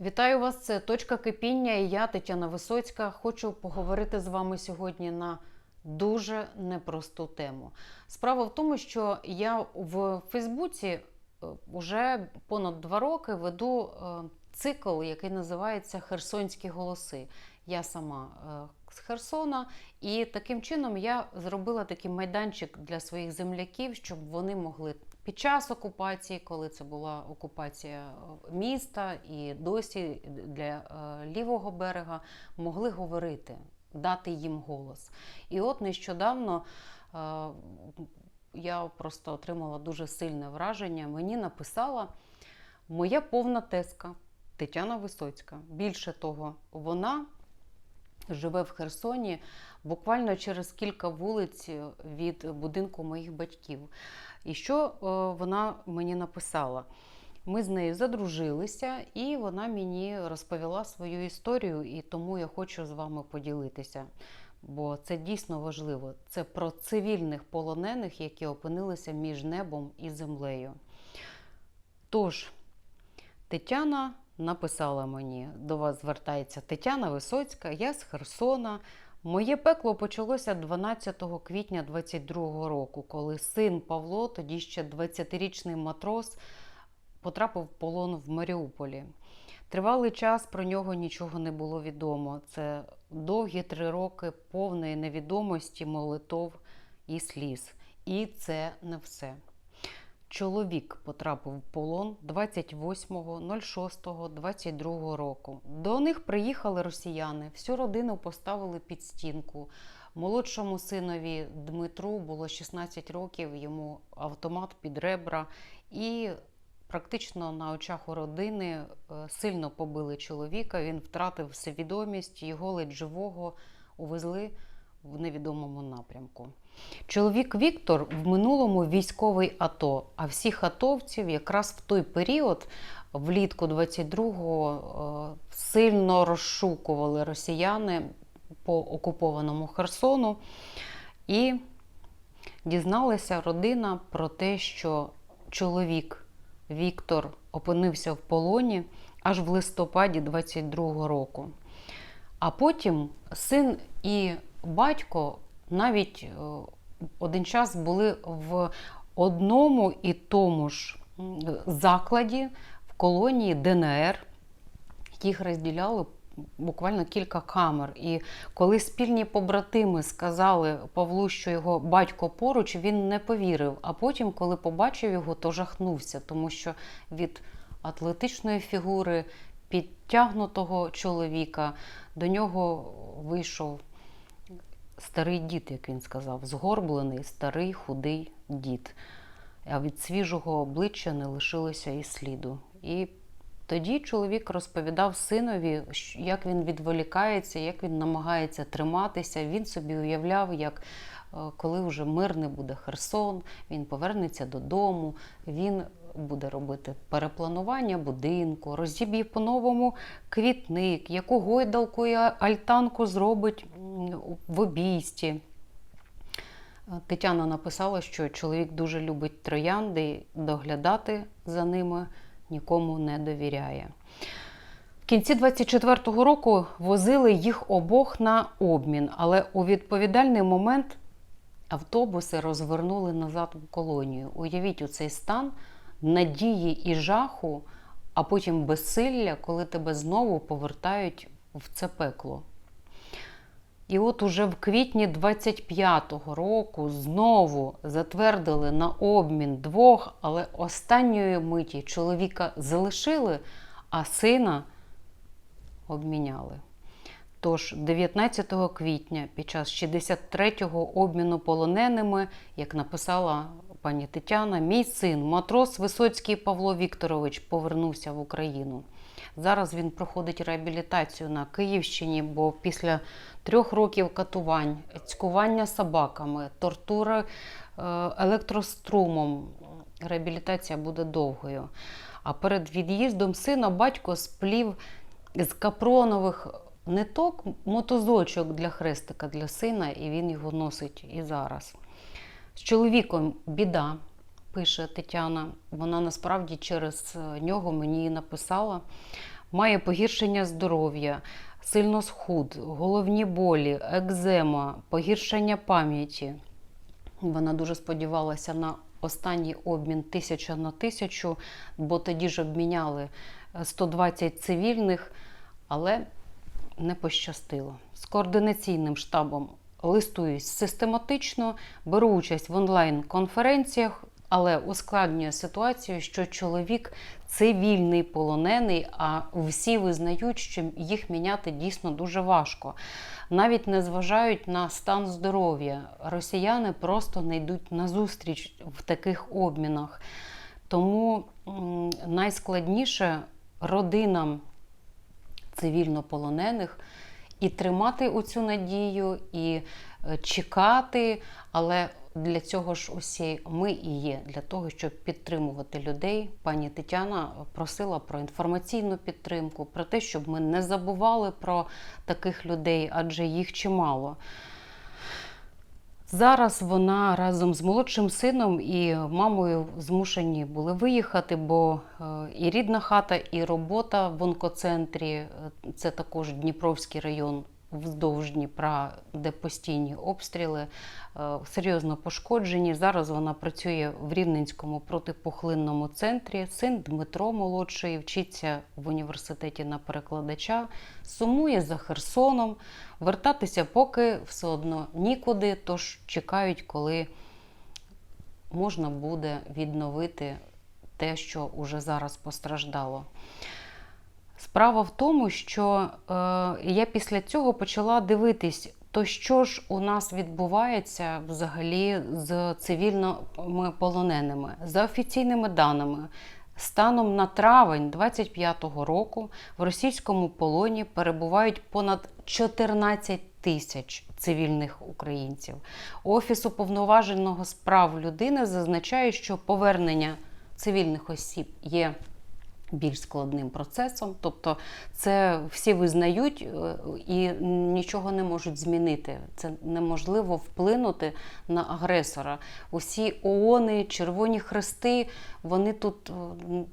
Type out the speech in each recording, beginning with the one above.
Вітаю вас! Це точка кипіння. І я, Тетяна Висоцька, хочу поговорити з вами сьогодні на дуже непросту тему. Справа в тому, що я в Фейсбуці вже понад два роки веду е, цикл, який називається Херсонські голоси. Я сама е, з Херсона, і таким чином я зробила такий майданчик для своїх земляків, щоб вони могли під час окупації, коли це була окупація е, міста, і досі для е, лівого берега могли говорити, дати їм голос. І от нещодавно е, я просто отримала дуже сильне враження. Мені написала моя повна тезка Тетяна Висоцька. Більше того, вона живе в Херсоні буквально через кілька вулиць від будинку моїх батьків. І що е, вона мені написала? Ми з нею задружилися, і вона мені розповіла свою історію, і тому я хочу з вами поділитися. Бо це дійсно важливо. Це про цивільних полонених, які опинилися між небом і землею. Тож, Тетяна написала мені, до вас звертається Тетяна Висоцька, я з Херсона. Моє пекло почалося 12 квітня 22-го року, коли син Павло, тоді ще 20-річний матрос, потрапив в полон в Маріуполі. Тривалий час про нього нічого не було відомо. Це довгі три роки повної невідомості, молитов і сліз. І це не все. Чоловік потрапив в полон 28.06.22 року. До них приїхали росіяни, всю родину поставили під стінку. Молодшому синові Дмитру було 16 років, йому автомат під ребра, і практично на очах у родини е, сильно побили чоловіка. Він втратив свідомість, його ледь живого увезли в невідомому напрямку. Чоловік Віктор в минулому військовий АТО, а всіх атовців якраз в той період, влітку 22-го, е, сильно розшукували росіяни по окупованому Херсону. І дізналася родина про те, що чоловік Віктор опинився в полоні аж в листопаді 22-го року. А потім син і батько навіть е, один час були в одному і тому ж закладі в колонії ДНР, їх розділяли буквально кілька камер. І коли спільні побратими сказали Павлу, що його батько поруч, він не повірив. А потім, коли побачив його, то жахнувся, тому що від атлетичної фігури, підтягнутого чоловіка, до нього вийшов старий дід, як він сказав, згорблений, старий, худий дід. А від свіжого обличчя не лишилося і сліду. І тоді чоловік розповідав синові, як він відволікається, як він намагається триматися. Він собі уявляв, як е, коли вже мирний буде Херсон, він повернеться додому, він буде робити перепланування будинку, розіб'є по-новому квітник, яку гойдалку і альтанку зробить в обійсті. Тетяна написала, що чоловік дуже любить троянди, доглядати за ними нікому не довіряє. В кінці 24-го року возили їх обох на обмін, але у відповідальний момент автобуси розвернули назад в колонію. Уявіть у цей стан надії і жаху, а потім безсилля, коли тебе знову повертають в це пекло. І от уже в квітні 25-го року знову затвердили на обмін двох, але останньої миті чоловіка залишили, а сина обміняли. Тож 19 квітня під час 63-го обміну полоненими, як написала пані Тетяна, мій син, матрос Висоцький Павло Вікторович, повернувся в Україну. Зараз він проходить реабілітацію на Київщині, бо після трьох років катувань, цькування собаками, тортури е, електрострумом, реабілітація буде довгою. А перед від'їздом сина батько сплів з капронових ниток мотозочок для хрестика для сина, і він його носить і зараз. З чоловіком біда, пише Тетяна. Вона насправді через е, нього мені написала. має погіршення здоров'я, сильно схуд, головні болі, екзема, погіршення пам'яті. Вона дуже сподівалася на останній обмін тисяча на тисячу, бо тоді ж обміняли е, 120 цивільних, але не пощастило. З координаційним штабом листуюсь систематично, беру участь в онлайн-конференціях, але ускладнює ситуацію, що чоловік цивільний полонений, а всі визнають, що їх міняти дійсно дуже важко. Навіть не зважають на стан здоров'я. Росіяни просто не йдуть на зустріч в таких обмінах. Тому найскладніше родинам цивільнополонених і тримати оцю надію, і е, чекати. Але для цього ж усі ми і є, для того, щоб підтримувати людей. Пані Тетяна просила про інформаційну підтримку, про те, щоб ми не забували про таких людей, адже їх чимало. Зараз вона разом з молодшим сином і мамою змушені були виїхати, бо е, і рідна хата, і робота в онкоцентрі е, це також Дніпровський район вздовж Дніпра, де постійні обстріли, е, серйозно пошкоджені. Зараз вона працює в Рівненському протипухлинному центрі. Син Дмитро молодший вчиться в університеті на перекладача, сумує за Херсоном. Вертатися поки все одно нікуди, тож чекають, коли можна буде відновити те, що уже зараз постраждало. Справа в тому, що е, я після цього почала дивитись, то що ж у нас відбувається взагалі з цивільними полоненими. За офіційними даними, станом на травень 25-го року в російському полоні перебувають понад 14 тисяч цивільних українців. Офіс уповноваженого з прав людини зазначає, що повернення цивільних осіб є більш складним процесом, тобто це всі визнають е, і нічого не можуть змінити. Це неможливо вплинути на агресора. Усі ООНи, Червоні Хрести, вони тут е,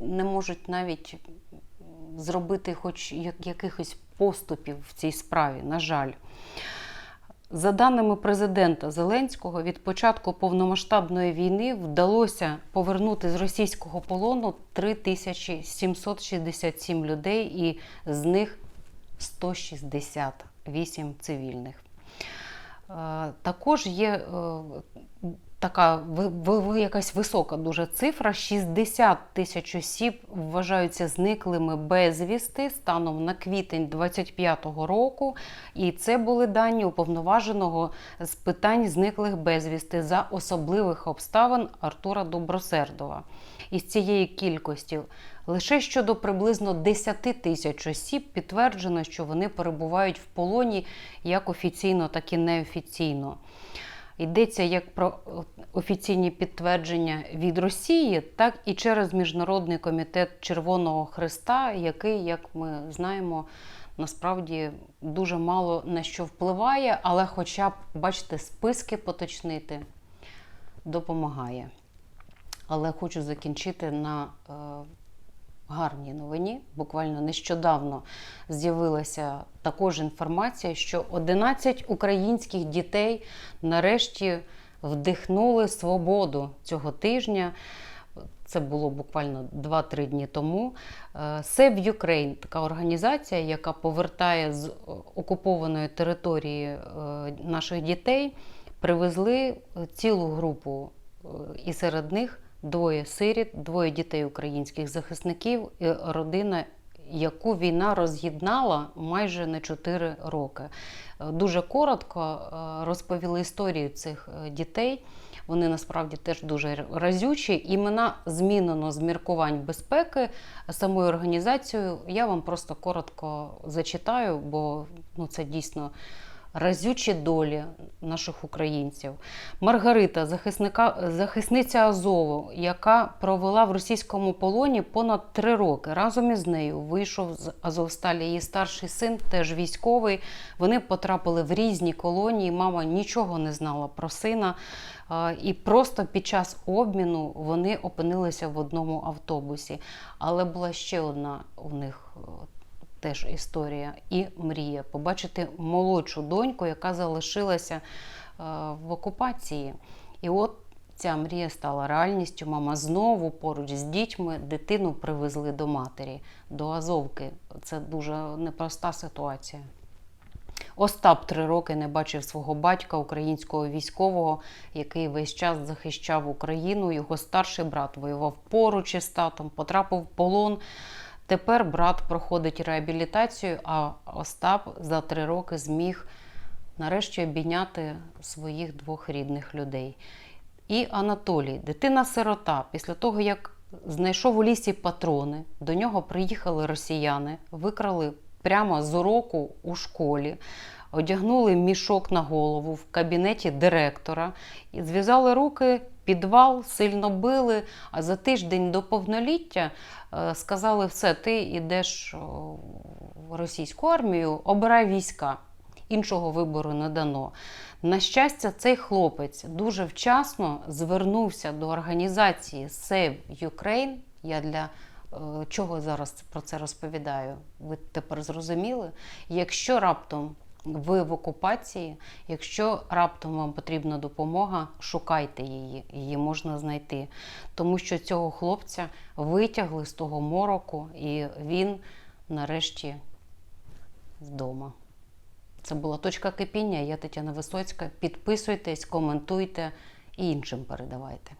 не можуть навіть зробити хоч якихось поступів в цій справі, на жаль. За даними президента Зеленського, від початку повномасштабної війни вдалося повернути з російського полону 3767 людей, і з них 168 цивільних. Е, Також є е, така ви- ви- ви- якась висока дуже цифра: 60 тисяч осіб вважаються зниклими безвісти станом на квітень 25-го року. І це були дані уповноваженого з питань зниклих безвісти за особливих обставин Артура Добросердова. Із цієї кількості лише щодо приблизно 10 тисяч осіб підтверджено, що вони перебувають в полоні як офіційно, так і неофіційно. Йдеться як про е, офіційні підтвердження від Росії, так і через Міжнародний комітет Червоного Христа, який, як ми знаємо, насправді дуже мало на що впливає, але хоча б, бачите, списки поточнити допомагає. Але хочу закінчити на е, гарній новині. Буквально нещодавно з'явилася також інформація, що 11 українських дітей нарешті вдихнули свободу цього тижня. Це було буквально 2-3 дні тому. Е, Save Ukraine – така організація, яка повертає з окупованої території е, наших дітей, привезли цілу групу, е, і серед них двоє сиріт, двоє дітей українських захисників і родина, яку війна роз'єднала майже на 4 роки. Дуже коротко е, розповіли історію цих е, дітей. Вони насправді теж дуже разючі. Імена змінено з міркувань безпеки самою організацією. Я вам просто коротко зачитаю, бо ну, це дійсно разючі долі наших українців. Маргарита, захисника, захисниця Азову, яка провела в російському полоні понад три роки. Разом із нею вийшов з Азовсталі її старший син, теж військовий. Вони потрапили в різні колонії. Мама нічого не знала про сина. І просто під час обміну вони опинилися в одному автобусі. Але була ще одна у них е, теж історія і мрія побачити молодшу доньку, яка залишилася е, в окупації. І от ця мрія стала реальністю. Мама знову поруч з дітьми дитину привезли до матері, до Азовки. Це дуже непроста ситуація. Остап три роки не бачив свого батька, українського військового, який весь час захищав Україну. Його старший брат воював поруч із татом, потрапив в полон. Тепер брат проходить реабілітацію, а Остап за три роки зміг нарешті обійняти своїх двох рідних людей. І Анатолій, дитина-сирота, після того, як знайшов у лісі патрони, до нього приїхали росіяни, викрали прямо з уроку у школі, одягнули мішок на голову в кабінеті директора і зв'язали руки, підвал, сильно били. А за тиждень до повноліття е, сказали: все, ти йдеш в російську армію, обирай війська. Іншого вибору не дано. На щастя, цей хлопець дуже вчасно звернувся до організації Save Ukraine. Я для е, чого зараз про це розповідаю? Ви тепер зрозуміли? Якщо раптом ви в окупації, якщо раптом вам потрібна допомога, шукайте її, її можна знайти. Тому що цього хлопця витягли з того мороку, і він нарешті вдома. Це була точка кипіння. Я Тетяна Висоцька. Підписуйтесь, коментуйте і іншим передавайте.